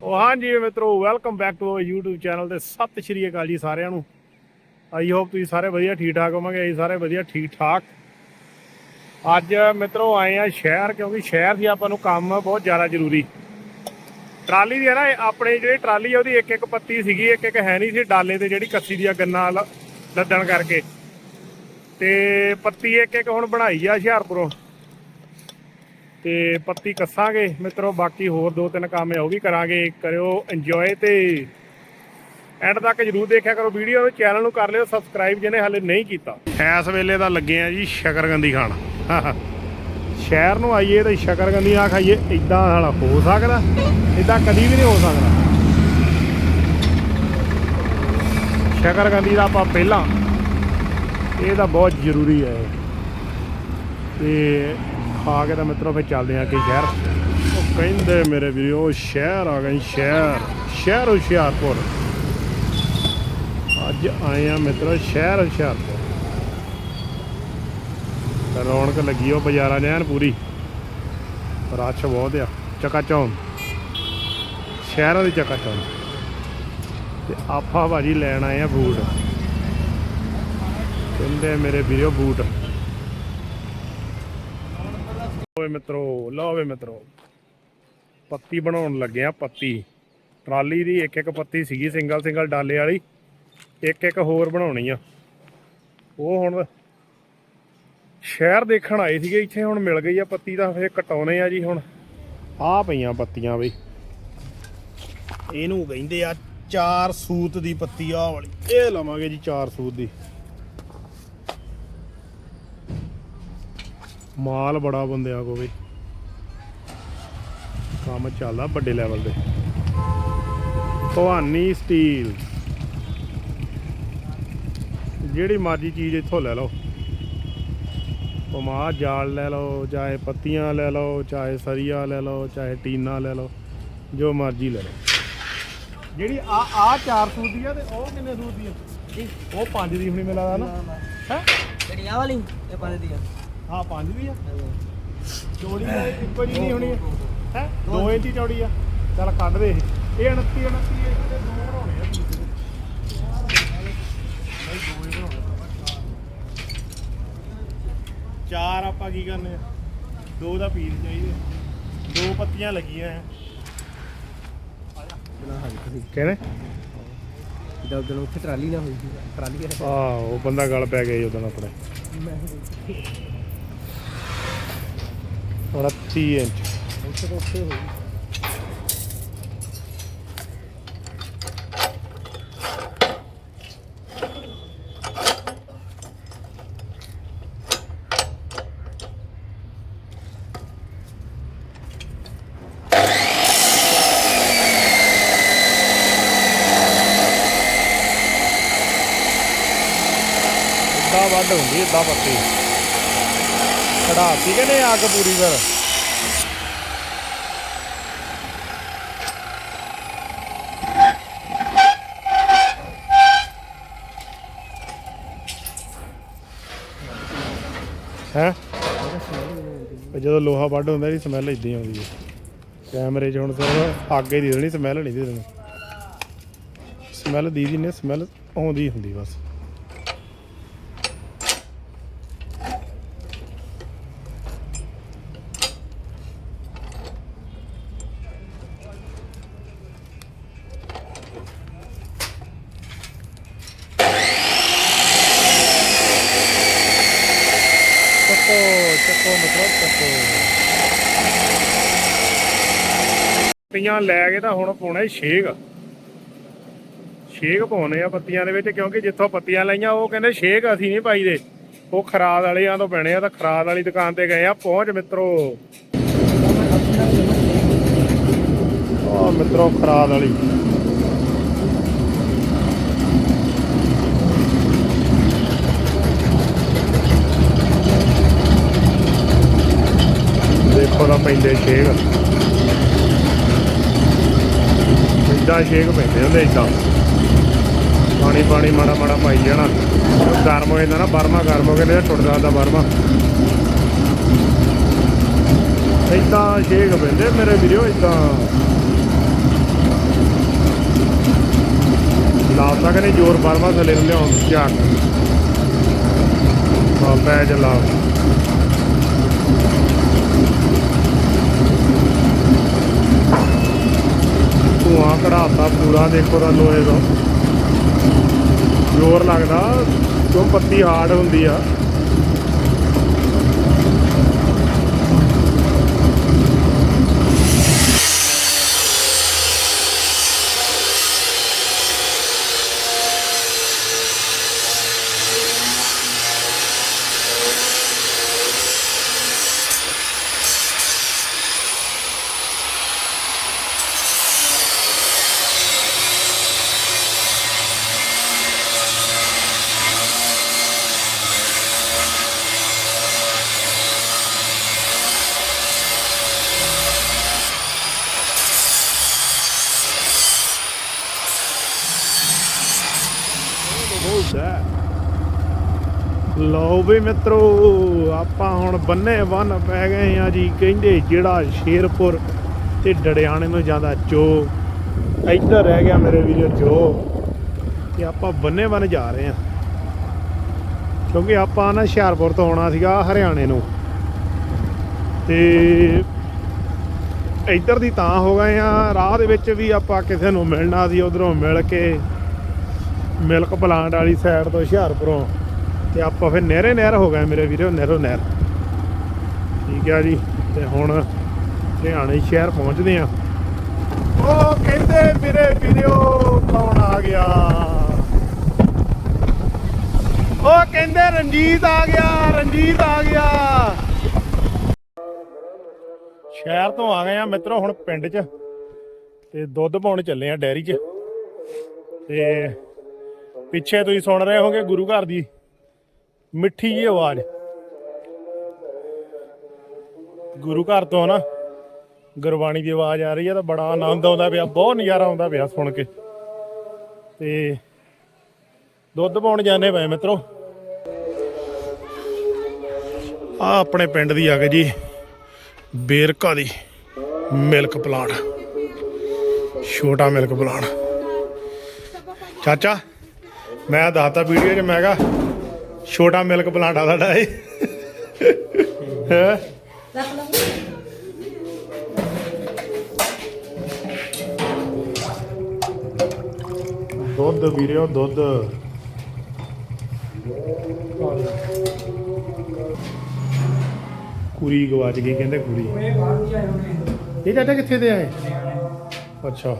ਹਾਂਜੀ ਮਿੱਤਰੋ welcome back to our YouTube channel ਤੇ ਸਤਿ ਸ਼੍ਰੀ ਅਕਾਲ ਜੀ ਸਾਰਿਆਂ ਨੂੰ। ਆਈ ਹੋਪ ਤੁਸੀਂ ਸਾਰੇ ਵਧੀਆ ਠੀਕ ਠਾਕ ਹੋਵੋਗੇ? ਅਸੀਂ ਸਾਰੇ ਵਧੀਆ ਠੀਕ ਠਾਕ ਅੱਜ ਮਿੱਤਰੋ ਆਏ ਆ ਸ਼ਹਿਰ, ਕਿਉਂਕਿ ਸ਼ਹਿਰ ਦੀ ਆਪਾਂ ਨੂੰ ਕੰਮ ਬਹੁਤ ਜ਼ਿਆਦਾ ਜ਼ਰੂਰੀ। ਟਰਾਲੀ ਦੀ ਹੈ ਨਾ ਆਪਣੇ ਜਿਹੜੀ ਟਰਾਲੀ ਆ, ਉਹਦੀ ਇੱਕ ਇੱਕ ਪੱਤੀ ਸੀਗੀ ਇੱਕ ਇੱਕ ਹੈ ਨਹੀਂ ਸੀ ਡਾਲੇ ਤੇ ਜਿਹੜੀ ਕੱਸੀ ਦੀਆਂ ਗੰਨਾ ਲੱਦਣ ਕਰਕੇ। ਤੇ ਪੱਤੀ ਇੱਕ ਇੱਕ ਹੁਣ ਬਣਾਈ ਆ ਹੁਸ਼ਿਆਰਪੁਰੋਂ। ਤੇ ਪੱਤੀ ਕੱਸਾਂਗੇ। ਮਿੱਤਰੋ, ਬਾਕੀ ਹੋਰ ਦੋ ਤਿੰਨ ਕੰਮ ਉਹ ਵੀ ਕਰਾਂਗੇ। ਕਰਿਓ ਇੰਜੋਏ ਤੇ ਐਂਡ ਤੱਕ ਜਰੂਰ ਦੇਖਿਆ ਕਰੋ ਵੀਡੀਓ। ਚੈਨਲ ਨੂੰ ਕਰ ਲਿਓ ਸਬਸਕ੍ਰਾਈਬ ਜਿਹਨੇ ਹਾਲੇ ਨਹੀਂ ਕੀਤਾ। ਇਸ ਵੇਲੇ ਤਾਂ ਲੱਗੇ ਆ ਜੀ ਸ਼ਕਰਗੰਦੀ ਖਾਣ। ਸ਼ਹਿਰ ਨੂੰ ਆਈਏ ਤੇ ਸ਼ਕਰਗੰਦੀ ਨਾ ਖਾਈਏ ਇਦਾਂ ਹਾਲਾ ਹੋ ਸਕਦਾ। ਇਦਾਂ ਕਦੀ ਵੀ ਨਹੀਂ ਹੋ ਸਕਦਾ। ਸ਼ਕਰਗੰਦੀ ਦਾ ਆਪਾਂ ਪਹਿਲਾਂ, ਇਹ ਤਾਂ ਬਹੁਤ ਜ਼ਰੂਰੀ ਹੈ। ਤੇ ਖਾ ਕੇ ਤਾਂ ਮਿੱਤਰੋ ਫਿਰ ਚੱਲਦੇ ਆ ਅੱਗੇ ਸ਼ਹਿਰ। ਉਹ ਕਹਿੰਦੇ ਮੇਰੇ ਵੀਰੋ, ਸ਼ਹਿਰ ਆ ਗਏ ਸ਼ਹਿਰ ਸ਼ਹਿਰ ਹੁਸ਼ਿਆਰਪੁਰ। ਅੱਜ ਆਏ ਆ ਮਿੱਤਰੋ ਸ਼ਹਿਰ ਹੁਸ਼ਿਆਰਪੁਰ। ਰੌਣਕ ਲੱਗੀ ਉਹ ਬਾਜ਼ਾਰਾਂ 'ਚ, ਐਨ ਪੂਰੀ। ਰਸ਼ ਬਹੁਤ ਆ, ਚੱਕਾ ਚੌਂਦ ਸ਼ਹਿਰਾਂ ਦੀ ਚੱਕਾ ਚੌਂਦ ਤੇ ਆਪਾਂ ਭਾਜੀ ਲੈਣ ਆਏ ਆ ਬੂਟ। ਕਹਿੰਦੇ ਮੇਰੇ ਵੀਰੋ ਬੂਟ। ਓਏ ਮਿੱਤਰੋ ਲਓ ਵੇ ਮਿੱਤਰੋ। ਪੱਤੀ ਬਣਾਉਣ ਲੱਗੇ ਆ ਪੱਤੀ। ਟਰਾਲੀ ਦੀ ਇੱਕ ਇੱਕ ਪੱਤੀ ਸੀਗੀ, ਸਿੰਗਲ ਸਿੰਗਲ ਡਾਲੇ ਵਾਲੀ। ਇੱਕ ਇੱਕ ਹੋਰ ਬਣਾਉਣੀ ਆ। ਉਹ ਹੁਣ ਸ਼ਹਿਰ ਦੇਖਣ ਆਏ ਸੀਗੇ, ਇੱਥੇ ਹੁਣ ਮਿਲ ਗਈ ਆ ਪੱਤੀ ਤਾਂ ਫੇਰ ਕਟਾਉਣੇ ਆ ਜੀ ਹੁਣ। ਆ ਪਈਆਂ ਪੱਤੀਆਂ ਬਈ। ਇਹਨੂੰ ਕਹਿੰਦੇ ਆ ਚਾਰ ਸੂਤ ਦੀ ਪੱਤੀ ਆ ਵਾਲੀ। ਇਹ ਲਵਾਂਗੇ ਜੀ ਚਾਰ ਸੂਤ ਦੀ। ਮਾਲ ਬੜਾ ਬੰਦਿਆਂ ਕੋ ਵੀ। ਕੰਮ ਚੱਲਦਾ ਵੱਡੇ ਲੈਵਲ ਤੇ। ਭਵਾਨੀ ਸਟੀਲ ਜਿਹੜੀ ਮਰਜ਼ੀ ਚੀਜ਼ ਇੱਥੋਂ ਲੈ ਲਓ। ਪਮਾ ਜਾਲ ਲੈ ਲਓ ਚਾਹੇ ਪੱਤੀਆਂ ਲੈ ਲਓ ਚਾਹੇ ਸਰੀਆ ਲੈ ਲਓ ਚਾਹੇ ਟੀਨਾ ਲੈ ਲਓ ਜੋ ਮਰਜ਼ੀ ਲੈ ਲਓ। ਜਿਹੜੀ ਆ ਆ 400 ਦੀ ਆ ਤੇ ਉਹ ਕਿੰਨੇ ਸੂਤ ਦੀ ਆ? ਉਹ 5 ਦੀ ਹੁਣੀ ਮਿਲਾ ਦਾ ਨਾ। ਹੈ? ਜਿਹੜੀ ਆਹ ਵਾਲੀ ਇਹ ਪੰਜ ਦੀ ਆ। ਹਾਂ 5 ਦੀ ਆ। ਚੌੜੀ ਤਾਂ ਇੱਕੋ ਜਿਹੀ ਨਹੀਂ ਹੋਣੀ ਹੈ? 2 ਇੰਚ ਹੀ ਚੌੜੀ ਆ। ਚੱਲ ਕੱਢ ਦੇ ਇਹ। ਇਹ 29 29 ਇੰਚ ਦੇ ਦੋ ਬਣਾਉਣੇ ਆ ਪੀਸ ਨਹੀਂ ਦੋ ਹੀ ਬਣਾਉਣੇ ਆ। ਚਾਰ ਆਪਾਂ ਕੀ ਕਰਨੇ ਆ? ਦੋ ਦਾ ਪੀਸ ਚਾਹੀਦੇ। ਦੋ ਪੱਤੀਆਂ ਲੱਗੀਆਂ ਆ ਨਾ ਹਾਂ ਤੁਸੀਂ ਕਹਿੰਦੇ ਜਦ ਦਿਨ ਉੱਥੇ ਟਰਾਲੀ ਨਾ ਹੋਈ ਸੀ ਟਰਾਲੀ ਆ ਉਹ ਬੰਦਾ ਗਲ ਪੈ ਗਿਆ ਉਦੋਂ ਆਪਣੇ। 29 ਇੰਚ ਉੱਥੇ ਤੋਂ ਉੱਥੇ ਹੋਈ ਇਦਾਂ ਵੱਢ ਹੁੰਦੀ ਇਦਾਂ ਪੱਤੀ ਕਢਾਤੀ ਕਿ ਨਹੀਂ ਅੱਗ ਪੂਰੀ ਫਿਰ ਹੈ ਜਦੋਂ ਲੋਹਾ ਵੱਢ ਹੁੰਦਾ ਇਹਦੀ ਸਮੈਲ ਇਦਾਂ ਹੀ ਆਉਂਦੀ ਹੈ। ਕੈਮਰੇ 'ਚ ਹੁਣ ਸਿਰਫ ਅੱਗ ਹੀ ਦੀ ਦੇਣੀ ਸਮੈਲ ਨਹੀਂ ਦੀ ਦੇਣੀ। ਸਮੈਲ ਦੀ ਦੀ ਨੇ ਸਮੈਲ ਆਉਂਦੀ ਹੁੰਦੀ ਬਸ ਚੱਕੋ ਚੱਕੋ ਮਤਲਬ ਚੱਕੋ। ਪੱਤੀਆਂ ਲੈ ਕੇ ਤਾਂ ਹੁਣ ਪਾਉਣਾ ਛੇਕ। ਛੇਕ ਪਾਉਣੇ ਆ ਪੱਤੀਆਂ ਦੇ ਵਿੱਚ ਕਿਉਂਕਿ ਜਿੱਥੋਂ ਪੱਤੀਆਂ ਲਈਆਂ ਉਹ ਕਹਿੰਦੇ ਸ਼ੇਕ ਅਸੀਂ ਨਹੀਂ ਪਾਈਦੇ। ਉਹ ਖਰਾਦ ਵਾਲਿਆਂ ਤੋਂ ਪੈਣੇ ਆ ਤਾਂ ਖਰਾਦ ਵਾਲੀ ਦੁਕਾਨ ਤੇ ਗਏ ਆ। ਪਹੁੰਚ ਮਿੱਤਰੋ। ਆ ਮਿੱਤਰੋ ਖਰਾਦ ਵਾਲੀ। ਦੇਖੋ ਪੈਂਦੇ ਛੇਕ। ਇਦਾਂ ਛੇਕ ਪੈਂਦੇ ਹੁੰਦੇ ਇਦਾਂ ਪਾਣੀ ਪਾਣੀ ਮਾੜਾ ਮਾੜਾ ਪਾਈ ਜਾਣਾ। ਗਰਮ ਹੋ ਜਾਂਦਾ ਨਾ ਬਰਮਾ ਗਰਮ ਹੋ ਕੇ ਨੇ ਟੁੱਟ ਜਾਂਦਾ ਬਰਮਾ ਇਦਾਂ ਛੇਕ ਪੈਂਦੇ ਮੇਰੇ ਵੀਰੋ ਇਦਾਂ ਲਾਤਾ ਕਿ ਜ਼ੋਰ ਬਾਰ-ਬਾਰ ਥੱਲੇ ਨੂੰ ਲਿਆਉਣ ਦੀ ਝਾਕ ਹਾਂ ਪੈ ਜਾ ਲਾ ਧੂਆਂ ਕਢਾਤਾ ਪੂਰਾ ਦੇਖੋ ਤਾਂ ਲੋਹੇ ਦਾ। ਜ਼ੋਰ ਲੱਗਦਾ ਕਿਉਂ ਪੱਤੀ ਹਾਰਡ ਹੁੰਦੀ ਆ। ਬੋਲਦਾ ਲਓ ਵੀ ਮਿੱਤਰੋ, ਆਪਾਂ ਹੁਣ ਬੰਨੇ ਬੰਨ ਪੈ ਗਏ ਆ ਜੀ, ਕਹਿੰਦੇ ਜਿਹੜਾ ਸ਼ੇਰਪੁਰ ਤੇ ਡੜਿਆਣੇ ਨੂੰ ਜਾਂਦਾ ਚੋ। ਇੱਧਰ ਰਹਿ ਗਿਆ ਮੇਰੇ ਵੀਰੋ ਜੋ, ਤੇ ਆਪਾਂ ਬੰਨੇ ਬੰਨ ਜਾ ਰਹੇ ਆ। ਕਿਉਂਕਿ ਆਪਾਂ ਨਾ ਹੁਸ਼ਿਆਰਪੁਰ ਤੋਂ ਆਉਣਾ ਸੀਗਾ ਹਰਿਆਣੇ ਨੂੰ। ਤੇ ਇੱਧਰ ਦੀ ਤਾਂ ਹੋ ਗਏ ਆ, ਰਾਹ ਦੇ ਵਿੱਚ ਵੀ ਆਪਾਂ ਕਿਸੇ ਨੂੰ ਮਿਲਣਾ ਸੀ, ਉਧਰੋਂ ਮਿਲ ਕੇ ਮਿਲਕ ਪਲਾਂਟ ਵਾਲੀ ਸਾਈਡ ਤੋਂ ਹੁਸ਼ਿਆਰਪੁਰੋਂ ਤੇ ਆਪਾਂ ਫਿਰ ਨਹਿਰੇ ਨਹਿਰ ਹੋ ਗਏ ਮੇਰੇ ਵੀਰੋ, ਨਹਿਰੋ ਨਹਿਰ। ਠੀਕ ਆ ਜੀ, ਤੇ ਹੁਣ ਹਰਿਆਣੇ ਸ਼ਹਿਰ ਪਹੁੰਚਦੇ ਆ ਉਹ ਕਹਿੰਦੇ ਮੇਰੇ ਵੀਰੋ, ਕੌਣ ਆ ਗਿਆ? ਉਹ ਕਹਿੰਦੇ ਰਣਜੀਤ ਆ ਗਿਆ, ਰਣਜੀਤ ਆ ਗਿਆ। ਸ਼ਹਿਰ ਤੋਂ ਆ ਗਏ ਆ ਮਿੱਤਰੋ, ਹੁਣ ਪਿੰਡ 'ਚ। ਤੇ ਦੁੱਧ ਪਾਉਣ ਚੱਲੇ ਆ ਡੈਰੀ 'ਚ। ਤੇ ਪਿੱਛੇ ਤੁਸੀਂ ਸੁਣ ਰਹੇ ਹੋਗੇ ਗੁਰੂ ਘਰ ਦੀ ਮਿੱਠੀ ਜਿਹੀ ਆਵਾਜ਼। ਗੁਰੂ ਘਰ ਤੋਂ ਨਾ ਗੁਰਬਾਣੀ ਦੀ ਆਵਾਜ਼ ਆ ਰਹੀ ਹੈ ਤਾਂ ਬੜਾ ਆਨੰਦ ਆਉਂਦਾ ਪਿਆ, ਬਹੁਤ ਨਜ਼ਾਰਾ ਆਉਂਦਾ ਪਿਆ ਸੁਣ ਕੇ। ਤੇ ਦੁੱਧ ਪਾਉਣ ਜਾਂਦੇ ਪਏ ਮਿੱਤਰੋ। ਆ ਆਪਣੇ ਪਿੰਡ ਦੀ ਆ ਗਈ ਜੀ, ਬੇਰਕਾ ਦੀ ਮਿਲਕ ਪਲਾਂਟ। ਛੋਟਾ ਮਿਲਕ ਪਲਾਂਟ। ਚਾਚਾ ਮੈਂ ਦੱਸਤਾ ਵੀਡੀਓ 'ਚ ਮੈਂ ਕਿਹਾ ਛੋਟਾ ਮਿਲਕ ਪਲਾਂਟ ਆ ਸਾਡਾ ਇਹ। ਹੈ? ਦੁੱਧ ਵੀਰਿਓ ਦੁੱਧ। ਕੁੜੀ ਗਵਾਚ ਗਈ ਕਹਿੰਦੇ ਕੁੜੀ ਇਹ ਚਾਚਾ ਕਿੱਥੇ ਦੇ ਆਏ? ਅੱਛਾ।